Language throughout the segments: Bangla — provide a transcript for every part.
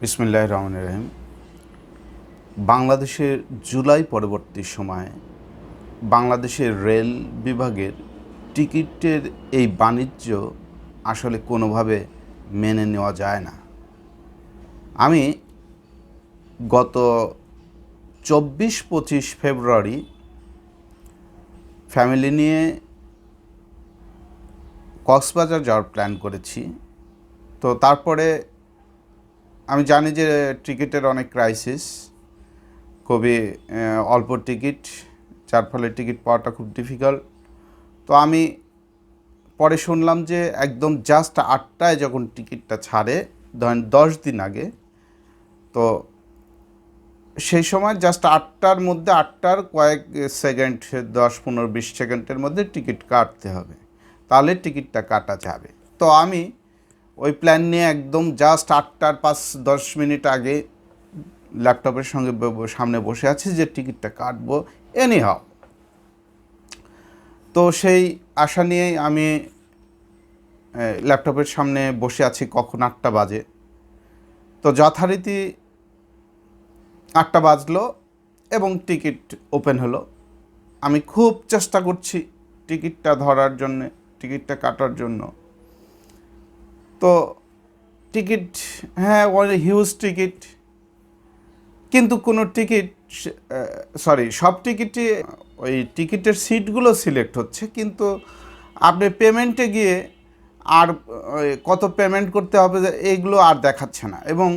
বিসমুল্লাহ রহমান রহিম। বাংলাদেশের জুলাই পরবর্তী সময়ে বাংলাদেশের রেল বিভাগের টিকিটের এই বাণিজ্য আসলে কোনোভাবে মেনে নেওয়া যায় না। আমি গত চব্বিশ পঁচিশ ফেব্রুয়ারি ফ্যামিলি নিয়ে কক্সবাজার যাওয়ার প্ল্যান করেছি। তো তারপরে আমি জানি যে টিকিটের অনেক ক্রাইসিস খুবই অল্প টিকিট, যার ফলে টিকিট পাওয়াটা খুব ডিফিকাল্ট তো আমি পরে শুনলাম যে একদম জাস্ট আটটায় যখন টিকিটটা ছাড়ে, ধরেন দশ দিন আগে, তো সেই সময় জাস্ট আটটার মধ্যে, আটটার কয়েক সেকেন্ড দশ, পনেরো, বিশ সেকেন্ডের মধ্যে টিকিট কাটতে হবে। তাহলে টিকিটটা কাটা যাবে। তো আমি ওই প্ল্যান নিয়ে একদম জাস্ট আটটার পাঁচ, দশ মিনিট আগে ল্যাপটপের সঙ্গে সামনে বসে আছি যে টিকিটটা কাটবো এনি হাও তো সেই আশা নিয়েই আমি ল্যাপটপের সামনে বসে আছি কখন আটটা বাজে। তো যথারীতি আটটা বাজলো এবং টিকিট ওপেন হলো। আমি খুব চেষ্টা করছি টিকিটটা ধরার জন্য টিকিটটা কাটার জন্য। তো টিকিট হ্যাঁ অনেক হিউজ টিকিট। কিন্তু কোনো টিকিট সরি সব টিকিটই, ওই টিকিটের সিটগুলো সিলেক্ট হচ্ছে। কিন্তু আপনি পেমেন্টে গিয়ে আর কত পেমেন্ট করতে হবে এইগুলো আর দেখাচ্ছে না। এবং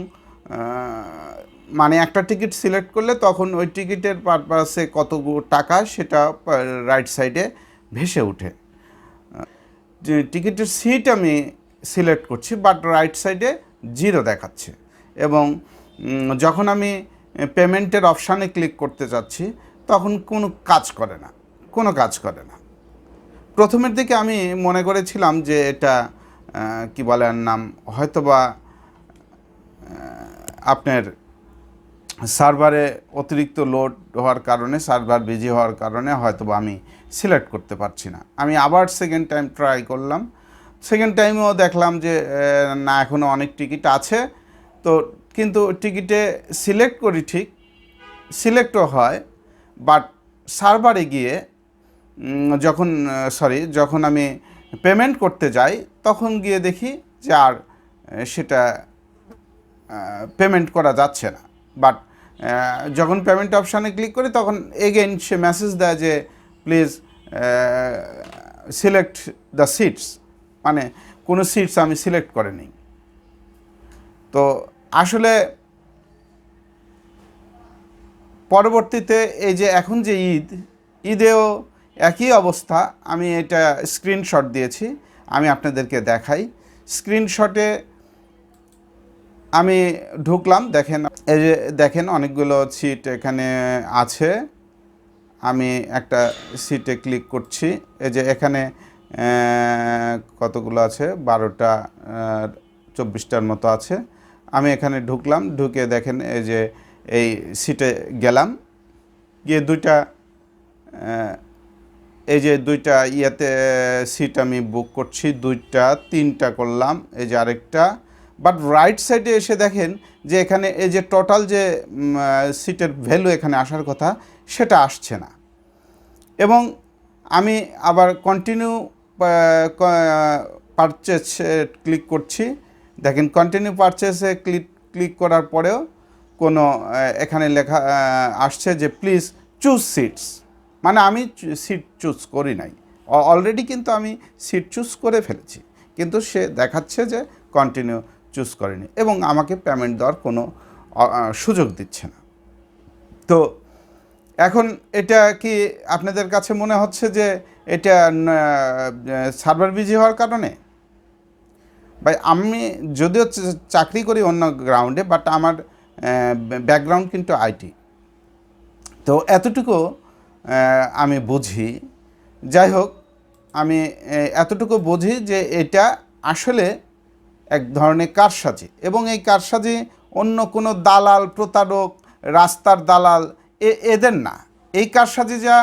মানে একটা টিকিট সিলেক্ট করলে তখন ওই টিকিটের পারপাসে কত টাকা সেটা রাইট সাইডে ভেসে ওঠে। টিকিটের সিট আমি সিলেক্ট করছি বাট রাইট সাইডে জিরো দেখাচ্ছে। এবং যখন আমি পেমেন্টের অপশানে ক্লিক করতে যাচ্ছি, তখন কোনো কাজ করে না, কোনো কাজ করে না। প্রথমের দিকে আমি মনে করেছিলাম যে এটা কি বলে নাম, হয়তোবা আপনার সার্ভারে অতিরিক্ত লোড হওয়ার কারণে, সার্ভার বিজি হওয়ার কারণে হয়তোবা আমি সিলেক্ট করতে পারছি না। আমি আবার সেকেন্ড টাইম ট্রাই করলাম সেকেন্ড টাইমেও দেখলাম যে না এখনও অনেক টিকিট আছে। তো, কিন্তু টিকিটে সিলেক্ট করি ঠিক সিলেক্টও হয় বাট সার্ভারে গিয়ে যখন সরি যখন আমি পেমেন্ট করতে যাই, তখন গিয়ে দেখি যে আর সেটা পেমেন্ট করা যাচ্ছে না। বাট যখন পেমেন্ট অপশানে ক্লিক করি, তখন এগেইন সে মেসেজ দেয় যে প্লিজ সিলেক্ট দ্য সিটস মানে কোনো সিটস আমি সিলেক্ট করে নিই। তো আসলে পরবর্তীতে এই যে এখন যে ঈদ, ঈদেও একই অবস্থা। আমি এটা স্ক্রিনশট দিয়েছি, আমি আপনাদেরকে দেখাই। স্ক্রিনশটে আমি ঢুকলাম, দেখেন, এই যে দেখেন অনেকগুলো সিট এখানে আছে। আমি একটা সিটে ক্লিক করছি, এই যে এখানে কতগুলো আছে? বারোটা চব্বিশটার মতো আছে। আমি এখানে ঢুকলাম, ঢুকে দেখেন এই যে এই সিটে গেলাম। গিয়ে দুইটা এই যে দুইটা ইয়েতে সিট আমি বুক করছি, দুইটা, তিনটা করলাম, এই যে আরেকটা। বাট রাইট সাইডে এসে দেখেন যে এখানে এই যে টোটাল যে সিটের ভ্যালু এখানে আসার কথা, সেটা আসছে না। এবং আমি আবার কন্টিনিউ পারচেস ক্লিক করছি। দেখেন কন্টিনিউ পারচেসে ক্লিক ক্লিক করার পরেও কোনো এখানে লেখা আসছে যে প্লিজ চুজ সিটস মানে আমি সিট চুজ করি নাই। অলরেডি কিন্তু আমি সিট চুজ করে ফেলেছি। কিন্তু সে দেখাচ্ছে যে কন্টিনিউ চুজ করেনি এবং আমাকে পেমেন্ট দেওয়ার কোনো সুযোগ দিচ্ছে না। তো এখন এটা কি আপনাদের কাছে মনে হচ্ছে যে এটা সার্ভার বিজি হওয়ার কারণে? ভাই, আমি যদিও চাকরি করি অন্য গ্রাউন্ডে, বাট আমার ব্যাকগ্রাউন্ড কিন্তু আইটি। তো এতটুকু আমি বুঝি। যাই হোক, আমি এতটুকু বুঝি যে এটা আসলে এক ধরনের কারসাজি। এবং এই কারসাজি অন্য কোনো দালাল, প্রতারক, রাস্তার দালাল এদের না। এই কারসাজি যা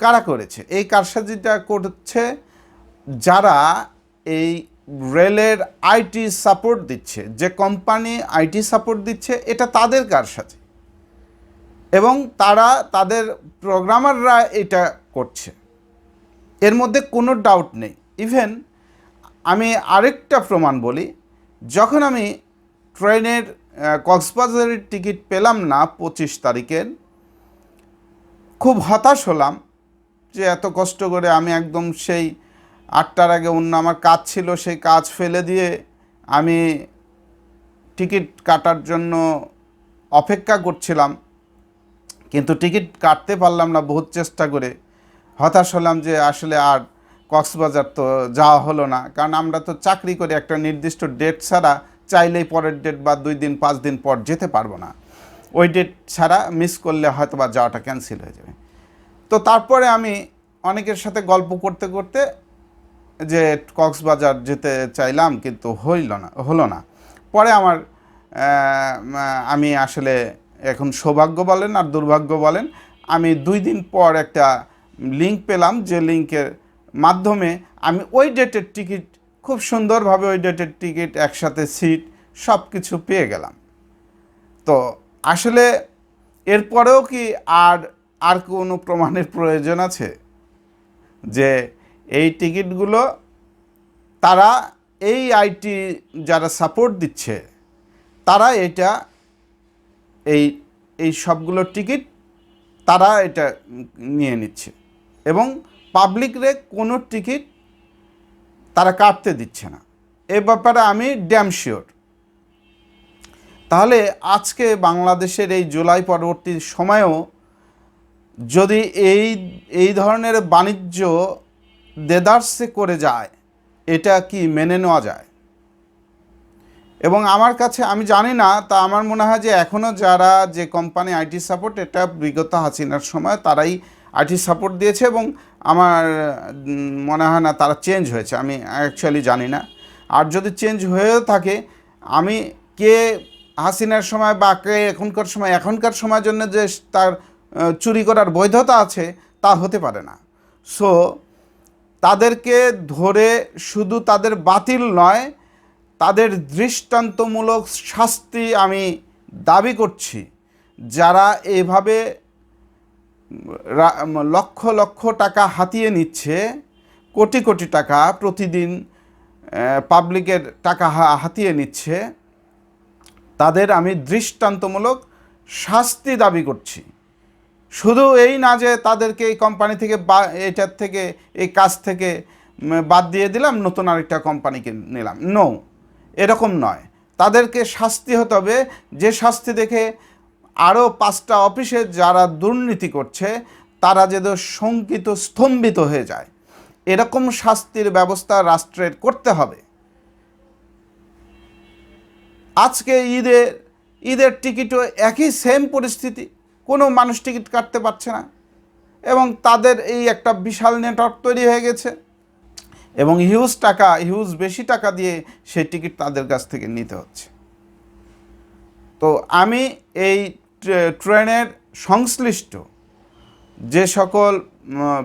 কারা করেছে? এই কারসাজিটা করছে যারা এই রেলের আইটি সাপোর্ট দিচ্ছে, যে কোম্পানি আইটি সাপোর্ট দিচ্ছে, এটা তাদের কারসাজি। এবং তারা, তাদের প্রোগ্রামাররা এটা করছে। এর মধ্যে কোনো ডাউট নেই। ইভেন আমি আরেকটা প্রমাণ বলি, যখন আমি ট্রেনের কক্সবাজারের টিকিট পেলাম না পঁচিশ তারিখের খুব হতাশ হলাম যে এত কষ্ট করে আমি একদম সেই আটটার আগে অন্য আমার কাজ ছিল, সেই কাজ ফেলে দিয়ে আমি টিকিট কাটার জন্য অপেক্ষা করছিলাম। কিন্তু টিকিট কাটতে পারলাম না বহুত চেষ্টা করে। হতাশ হলাম যে আসলে আর কক্সবাজার তো যাওয়া হলো না। কারণ আমরা তো চাকরি করে, একটা নির্দিষ্ট ডেট ছাড়া চাইলেই পরের ডেট বা দুই দিন, পাঁচ দিন পর যেতে পারব না। ওই ডেট ছাড়া মিস করলে হয়তো বা যাওয়াটা ক্যান্সেল হয়ে যাবে। তো তারপরে আমি অনেকের সাথে গল্প করতে করতে যে কক্সবাজার যেতে চাইলাম কিন্তু হইল না, হলো না। পরে আমার আমি আসলে এখন সৌভাগ্য বলেন আর দুর্ভাগ্য বলেন, আমি দুই দিন পর একটা লিঙ্ক পেলাম যে লিঙ্কের মাধ্যমে আমি ওই ডেটের টিকিট খুব সুন্দরভাবে ওই ডেটের টিকিট একসাথে সিট সব কিছু পেয়ে গেলাম। তো আসলে এরপরেও কি আর আর কোনো প্রমাণের প্রয়োজন আছে? যে এই টিকিটগুলো তারা, এই আইটি যারা সাপোর্ট দিচ্ছে, তারা এটা, এই এই সবগুলো টিকিট তারা এটা নিয়ে নিচ্ছে। এবং পাবলিকরে কোনো টিকিট তারা কাটতে দিচ্ছে না। এ ব্যাপারে আমি ড্যাম শিওর তাহলে আজকে বাংলাদেশের এই জুলাই পরবর্তী সময়েও যদি এই এই ধরনের বাণিজ্য দেদার্সে করে যায়, এটা কি মেনে নেওয়া যায়? এবং আমার কাছে, আমি জানি না, তা আমার মনে হয় যে এখনও যারা যে কোম্পানি আইটি সাপোর্ট, এটা বিগত হাসিনার সময় তারাই আইটি সাপোর্ট দিয়েছে এবং আমার মনে হয় না তারা চেঞ্জ হয়েছে, আমি অ্যাকচুয়ালি জানি না। আর যদি চেঞ্জ হয়েও থাকে, আমি কে হাসিনার সময় বা এখনকার সময়, এখনকার সময়ের জন্য যে তার চুরি করার বৈধতা আছে, তা হতে পারে না। সো তাদেরকে ধরে শুধু তাদের বাতিল নয়, তাদের দৃষ্টান্তমূলক শাস্তি আমি দাবি করছি। যারা এভাবে লক্ষ লক্ষ টাকা হাতিয়ে নিচ্ছে, কোটি কোটি টাকা প্রতিদিন পাবলিকের টাকা হাতিয়ে নিচ্ছে তাদের আমি দৃষ্টান্তমূলক শাস্তি দাবি করছি। শুধু এই না যে তাদেরকে এই কোম্পানি থেকে বা, এটার থেকে, এই কাজ থেকে বাদ দিয়ে দিলাম, নতুন আরেকটা কোম্পানিকে নিলাম। নো এরকম নয়। তাদেরকে শাস্তি হতে হবে। যে শাস্তি দেখে আরও পাঁচটা অফিসে যারা দুর্নীতি করছে, তারা যেন শঙ্কিত, স্তম্ভিত হয়ে যায়। এরকম শাস্তির ব্যবস্থা রাষ্ট্রের করতে হবে। আজকে ঈদের ঈদের টিকিটও একই সেম পরিস্থিতি, কোনো মানুষ টিকিট কাটতে পারছে না এবং তাদের এই একটা বিশাল নেটওয়ার্ক তৈরি হয়ে গেছে এবং হিউজ টাকা হিউজ বেশি টাকা দিয়ে সেই টিকিট তাদের কাছ থেকে নিতে হচ্ছে। তো আমি এই ট্রে- ট্রেনের সংশ্লিষ্ট যে সকল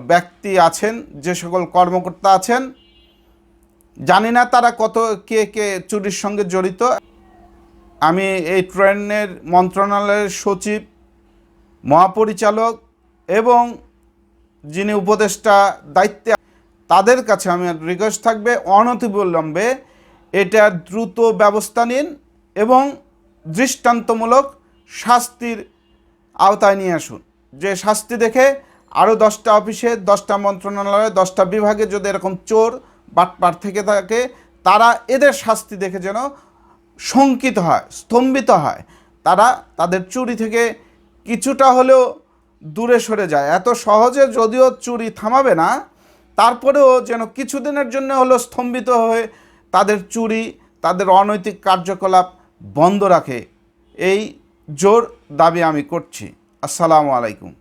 ব্যক্তি আছেন, যে সকল কর্মকর্তা আছেন, জানি না তারা কত, কে কে চুরির সঙ্গে জড়িত। আমি এই ট্রেনের মন্ত্রণালয়ের সচিব, মহাপরিচালক এবং যিনি উপদেষ্টা দায়িত্বে, তাদের কাছে আমি রিকোয়েস্ট থাকবে অনতিবিলম্বে এটা দ্রুত ব্যবস্থা নিন এবং দৃষ্টান্তমূলক শাস্তির আওতায় নিয়ে আসুন। যে শাস্তি দেখে আরও দশটা অফিসে, দশটা মন্ত্রণালয়ে, দশটা বিভাগে যদি এরকম চোর বাটপার থেকে থাকে, তারা এদের শাস্তি দেখে যেন শঙ্কিত হয়, স্তম্ভিত হয়। তারা তাদের চুরি থেকে কিছুটা হলেও দূরে সরে যায়। এত সহজে যদিও চুরি থামাবে না, তারপরেও যেন কিছুদিনের জন্য হলেও স্তম্ভিত হয়ে তাদের চুরি, তাদের অনৈতিক কার্যকলাপ বন্ধ রাখে। এই জোর দাবি আমি করছি। আসসালামু আলাইকুম।